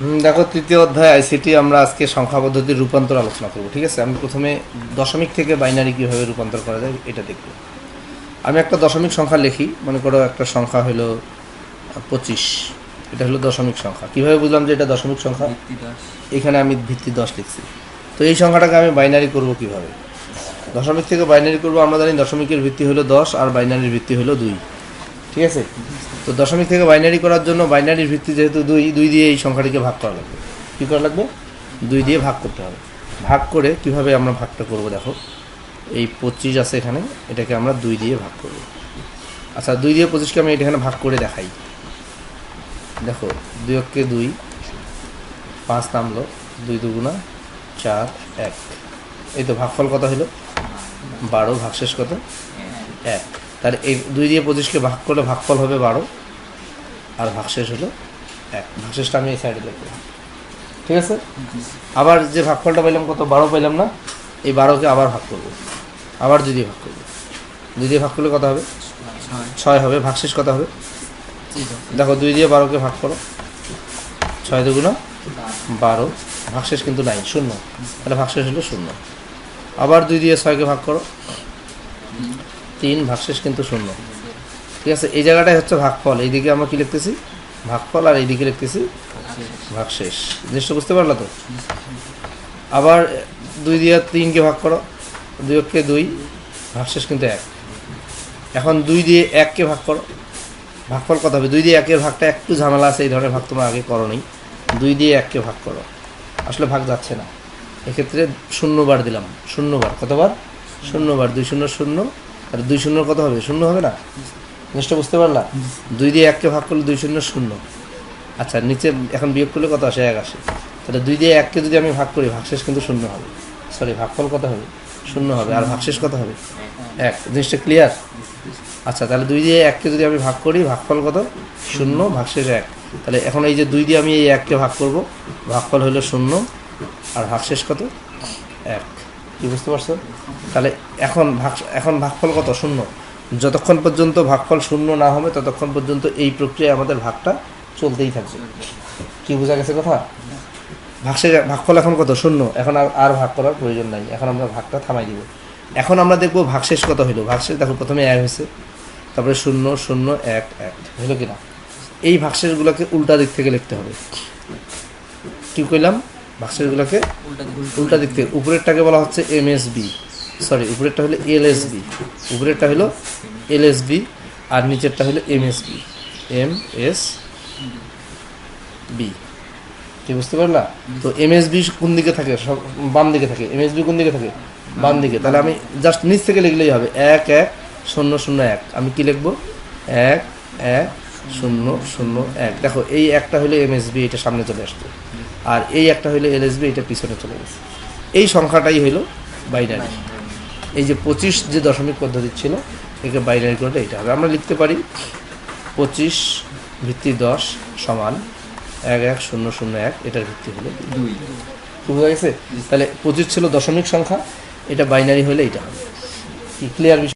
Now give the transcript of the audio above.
হুম, দেখো তৃতীয় অধ্যায় আইসিটি আমরা আজকে সংখ্যা পদ্ধতির রূপান্তর আলোচনা করব ঠিক আছে? আমি প্রথমে দশমিক থেকে বাইনারি কীভাবে রূপান্তর করা যায় এটা দেখব। আমি একটা দশমিক সংখ্যা লিখি মনে করো একটা সংখ্যা হলো পঁচিশ এটা হলো দশমিক সংখ্যা। কীভাবে বুঝলাম যে এটা দশমিক সংখ্যা? এখানে আমি ভিত্তি দশ লিখছি। তো এই সংখ্যাটাকে আমি বাইনারি করব কীভাবে? দশমিক থেকে বাইনারি করব আমরা জানি দশমিকের ভিত্তি হলো দশ আর বাইনারির ভিত্তি হলো দুই। ঠিক আছে? তো দশমিক থেকে বাইনারি করার জন্য বাইনারির ভিত্তি যেহেতু দুই দুই দিয়ে এই সংখ্যাটিকে ভাগ করা লাগবে। কী করা লাগবে? দুই দিয়ে ভাগ করতে হবে। ভাগ করে কীভাবে আমরা ভাগটা করব দেখো? এই পঁচিশ আছে এখানে, এটাকে আমরা দুই দিয়ে ভাগ করব। আচ্ছা দুই দিয়ে পঁচিশকে আমি এখানে ভাগ করে দেখাই। দেখো, দুই অক্ষে দুই, পাঁচ নামলো, দুই দুগুণা চার, এক। এই তো ভাগফল কত হলো বারো, ভাগশেষ কত? এক। তার এই দুই দিয়ে পঁচিশকে ভাগ করলে ভাগফল হবে বারো। আর ভাগশেষ হলো এক। ভাগশেষটা আমি এই সাইডে লিখব ঠিক আছে? আবার যে ভাগফলটা পাইলাম কত? বারো পাইলাম না? এই বারোকে আবার ভাগ করব। আবার দুই দিয়ে ভাগ করব। দুই দিয়ে ভাগ করলে কত হবে? ছয় হবে। ভাগশেষ কত হবে? দেখো, দুই দিয়ে বারোকে ভাগ করো। ছয় দুগুণা বারো। ভাগশেষ কিন্তু নাই, শূন্য। তাহলে ভাগশেষ হলো শূন্য। আবার দুই দিয়ে ছয়কে ভাগ করো। তিন ভাগশেষ কিন্তু শূন্য। ঠিক আছে? এই জায়গাটাই হচ্ছে ভাগফল। এইদিকে আমরা কি লিখতেছি? ভাগফল আর এইদিকে লিখতেছি ভাগশেষ জিনিসটা বুঝতে পারল তো? আবার দুই দিয়ে তিনকে ভাগ করো। দুই অক্ষে দুই ভাগশেষ কিন্তু এক। এখন দুই দিয়ে এককে ভাগ করো। ভাগফল কত হবে? দুই দিয়ে একের ভাগটা একটু ঝামেলা আছে, এই ধরনের ভাগ তোমরা আগে করো নি। দুই দিয়ে এককে ভাগ করো। আসলে ভাগ যাচ্ছে না। এক্ষেত্রে শূন্যবার দিলাম। শূন্যবার। কতবার? শূন্যবার। দুই শূন্য শূন্য আর দুই শূন্য কত হবে? শূন্য হবে না? জিনিসটা বুঝতে পারলা? দুই দিয়ে এককে ভাগ করলে দুই শূন্য শূন্য। আচ্ছা নিচে এখন বিয়োগ করলে কত আসে? এক আসে। তাহলে দুই দিয়ে এককে যদি আমি ভাগ করি, ভাগশেষ কিন্তু শূন্য হবে। সরি ভাগফল কত হবে? শূন্য হবে। আর ভাগশেষ কত হবে? এক। জিনিসটা ক্লিয়ার আচ্ছা তাহলে দুই দিয়ে এককে যদি আমি ভাগ করি, ভাগফল কত? শূন্য, ভাগশেষ এক। তাহলে এখন এই যে দুই দিয়ে আমি এই এককে ভাগ করব, ভাগফল হলো শূন্য, আর ভাগশেষ কত? এক। কি বুঝতে পারছ? তাহলে এখন ভাগ, এখন ভাগফল কত? শূন্য। যতক্ষণ পর্যন্ত ভাগফল শূন্য না হবে, ততক্ষণ পর্যন্ত এই প্রক্রিয়ায় আমাদের ভাগটা চলতেই থাকবে। কি বোঝা গেছে কথা? ভাগশেষ, ভাগফল এখন কত? শূন্য। এখন আর আর ভাগ করার প্রয়োজন নাই। এখন আমরা ভাগটা থামাই দিব। এখন আমরা দেখব ভাগশেষ কত হইল। ভাগশেষ, দেখো, প্রথমে এক হয়েছে। তারপরে শূন্য শূন্য, এক এক। হলো কিনা? এই ভাগশেষগুলোকে উল্টা দিক থেকে লিখতে হবে। কি কইলাম? ভাগশেষগুলোকে উল্টা দিক থেকে। উপরেরটাকে বলা হচ্ছে এম এস বি সরি উপরেরটা হলো এল এস বি উপরেরটা হলো এল এস বি আর নিচেরটা হলো M S B M S B কি বুঝতে পারলা তো এম এস বি কোন দিকে থাকে? সব বাম দিকে থাকে। এম এস বি কোন দিকে থাকে? বাম দিকে। তাহলে আমি জাস্ট নিচ থেকে লিখলেই হবে। এক এক শূন্য শূন্য এক। আমি কি লিখব? এক এক শূন্য শূন্য এক। দেখো এই একটা হলো এম এস বি এটা সামনে চলে আসছে। আর এই একটা হইল এল এস এটা পিছনে চলে গেছে। এই সংখ্যাটাই হলো বাইনারি এই যে পঁচিশ যে দশমিক পদ্ধতি ছিল একে বাইনারি করলে এইটা হবে। আমরা লিখতে পারি পঁচিশ ভিত্তি দশ সমান এক এক শূন্য শূন্য এক এটার ভিত্তি হলো দুই। দুই। বোঝা গেছে? তাহলে পঁচিশ ছিল দশমিক সংখ্যা এটা বাইনারি হলে এটা হবে। কি? ক্লিয়ার বিষয়?